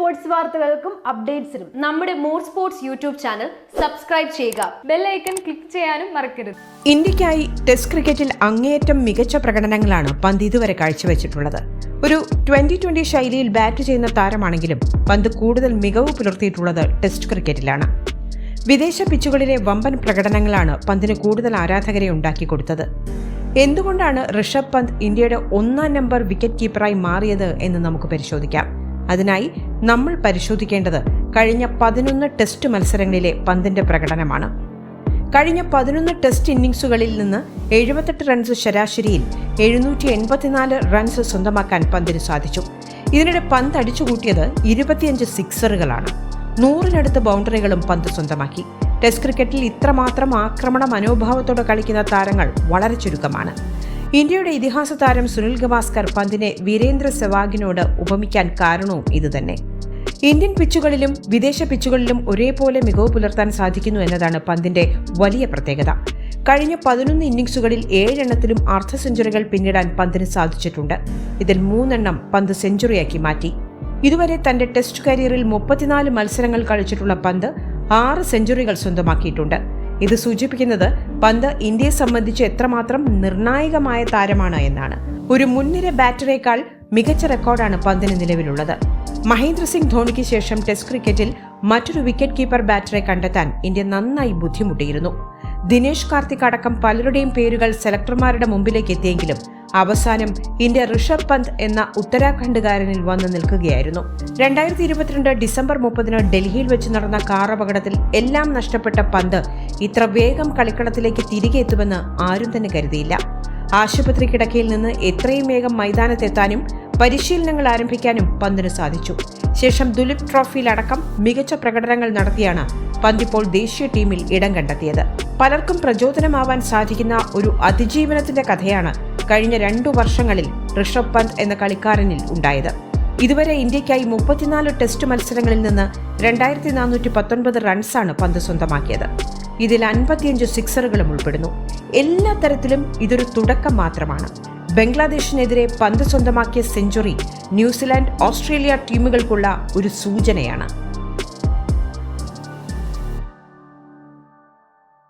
Sports വാർത്തകൾക്കും അപ്ഡേറ്റ്സിനും നമ്മുടെ more sports YouTube channel subscribe ചെയ്യുക. ബെല്ലൈക്കൺ ക്ലിക്ക് ചെയ്യാനും മറക്കരുത്. ഇന്ത്യക്കായി ടെസ്റ്റ് ക്രിക്കറ്റിൽ അങ്ങേയറ്റം മികച്ച പ്രകടനങ്ങളാണ് പന്ത് ഇതുവരെ കാഴ്ചവെച്ചിട്ടുള്ളത്. ഒരു ട്വന്റി ട്വന്റി ശൈലിയിൽ ബാറ്റ് ചെയ്യുന്ന താരമാണെങ്കിലും പന്ത് കൂടുതൽ മികവ് പുലർത്തിയിട്ടുള്ളത് ടെസ്റ്റ് ക്രിക്കറ്റിലാണ് വിദേശ പിച്ചുകളിലെ വമ്പൻ പ്രകടനങ്ങളാണ് പന്തിന് കൂടുതൽ ആരാധകരെ ഉണ്ടാക്കി കൊടുത്തത്. എന്തുകൊണ്ടാണ് ഋഷഭ് പന്ത് ഇന്ത്യയുടെ ഒന്നാം നമ്പർ വിക്കറ്റ് കീപ്പറായി മാറിയത് എന്ന് നമുക്ക് പരിശോധിക്കാം. അതിനായി നമ്മൾ പരിശോധിക്കേണ്ടത് കഴിഞ്ഞ പതിനൊന്ന് ടെസ്റ്റ് മത്സരങ്ങളിലെ പന്തിന്റെ പ്രകടനമാണ്. കഴിഞ്ഞ പതിനൊന്ന് ടെസ്റ്റ് ഇന്നിംഗ്സുകളിൽ നിന്ന് എഴുപത്തെട്ട് റൺസ് ശരാശരിയിൽ എഴുന്നൂറ്റി എൺപത്തിനാല് റൺസ് സ്വന്തമാക്കാൻ പന്തിന് സാധിച്ചു. ഇതിനിടെ പന്ത് അടിച്ചുകൂട്ടിയത് ഇരുപത്തിയഞ്ച് സിക്സറുകളാണ്. നൂറിനടുത്ത് ബൗണ്ടറികളും പന്ത് സ്വന്തമാക്കി. ടെസ്റ്റ് ക്രിക്കറ്റിൽ ഇത്രമാത്രം ആക്രമണ മനോഭാവത്തോടെ കളിക്കുന്ന താരങ്ങൾ വളരെ ചുരുക്കമാണ്. ഇന്ത്യയുടെ ഇതിഹാസ താരം സുനിൽ ഗവാസ്കർ പന്തിനെ വീരേന്ദ്ര സെവാഗിനോട് ഉപമിക്കാൻ കാരണവും ഇതുതന്നെ. ഇന്ത്യൻ പിച്ചുകളിലും വിദേശ പിച്ചുകളിലും ഒരേപോലെ മികവ് പുലർത്താൻ സാധിക്കുന്നു എന്നതാണ് പന്തിന്റെ വലിയ പ്രത്യേകത. കഴിഞ്ഞ പതിനൊന്ന് ഇന്നിംഗ്സുകളിൽ ഏഴെണ്ണത്തിലും അർദ്ധ സെഞ്ചുറികൾ പിന്നിടാൻ പന്തിന് സാധിച്ചിട്ടുണ്ട്. ഇതിൽ മൂന്നെണ്ണം പന്ത് സെഞ്ചുറിയാക്കി മാറ്റി. ഇതുവരെ തന്റെ ടെസ്റ്റ് കരിയറിൽ മുപ്പത്തിനാല് മത്സരങ്ങൾ കളിച്ചിട്ടുള്ള പന്ത് ആറ് സെഞ്ചുറികൾ സ്വന്തമാക്കിയിട്ടുണ്ട്. ഇത് സൂചിപ്പിക്കുന്നത് പന്ത് ഇന്ത്യയെ സംബന്ധിച്ച് എത്രമാത്രം നിർണായകമായ താരമാണ് എന്നാണ്. ഒരു മുൻനിര ബാറ്ററേക്കാൾ മികച്ച റെക്കോർഡാണ് പന്തിന് നിലവിലുള്ളത്. മഹേന്ദ്ര സിംഗ് ധോണിക്ക് ശേഷം ടെസ്റ്റ് ക്രിക്കറ്റിൽ മറ്റൊരു വിക്കറ്റ് കീപ്പർ ബാറ്ററെ കണ്ടെത്താൻ ഇന്ത്യ നന്നായി ബുദ്ധിമുട്ടിയിരുന്നു. ദിനേശ് കാർത്തിക് അടക്കം പലരുടെയും പേരുകൾ സെലക്ടർമാരുടെ മുമ്പിലേക്ക് എത്തിയെങ്കിലും അവസാനം ഇന്ത്യ ഋഷഭ് പന്ത് എന്ന ഉത്തരാഖണ്ഡുകാരനിൽ വന്നു നിൽക്കുകയായിരുന്നു. രണ്ടായിരത്തി ഇരുപത്തിരണ്ട് ഡിസംബർ മുപ്പതിന് ഡൽഹിയിൽ വെച്ച് നടന്ന കാർ അപകടത്തിൽ എല്ലാം നഷ്ടപ്പെട്ട പന്ത് ഇത്ര വേഗം കളിക്കളത്തിലേക്ക് തിരികെ എത്തുമെന്ന് ആരും തന്നെ കരുതിയില്ല. ആശുപത്രി കിടക്കയിൽ നിന്ന് എത്രയും വേഗം മൈതാനത്തെത്താനും പരിശീലനങ്ങൾ ആരംഭിക്കാനും പന്തിന് സാധിച്ചു. ശേഷം ദുലിപ് ട്രോഫിയിലടക്കം മികച്ച പ്രകടനങ്ങൾ നടത്തിയാണ് പന്ത് ഇപ്പോൾ ദേശീയ ടീമിൽ ഇടം കണ്ടെത്തിയത്. പലർക്കും പ്രചോദനമാവാൻ സാധിക്കുന്ന ഒരു അതിജീവനത്തിന്റെ കഥയാണ് കഴിഞ്ഞ രണ്ടു വർഷങ്ങളിൽ ഋഷഭ് പന്ത് എന്ന കളിക്കാരനിൽ ഉണ്ടായത്. ഇതുവരെ ഇന്ത്യയ്ക്കായി മുപ്പത്തിനാല് ടെസ്റ്റ് മത്സരങ്ങളിൽ നിന്ന് രണ്ടായിരത്തി നാനൂറ്റി പത്തൊൻപത് റൺസാണ് പന്ത് സ്വന്തമാക്കിയത്. ഇതിൽ അൻപത്തിയഞ്ച് സിക്സറുകളും ഉൾപ്പെടുന്നു. എല്ലാ തരത്തിലും ഇതൊരു തുടക്കം മാത്രമാണ്. ബംഗ്ലാദേശിനെതിരെ പന്ത് സ്വന്തമാക്കിയ സെഞ്ചുറി ന്യൂസിലാൻഡ് ഓസ്ട്രേലിയ ടീമുകൾക്കുള്ള ഒരു സൂചനയാണ്.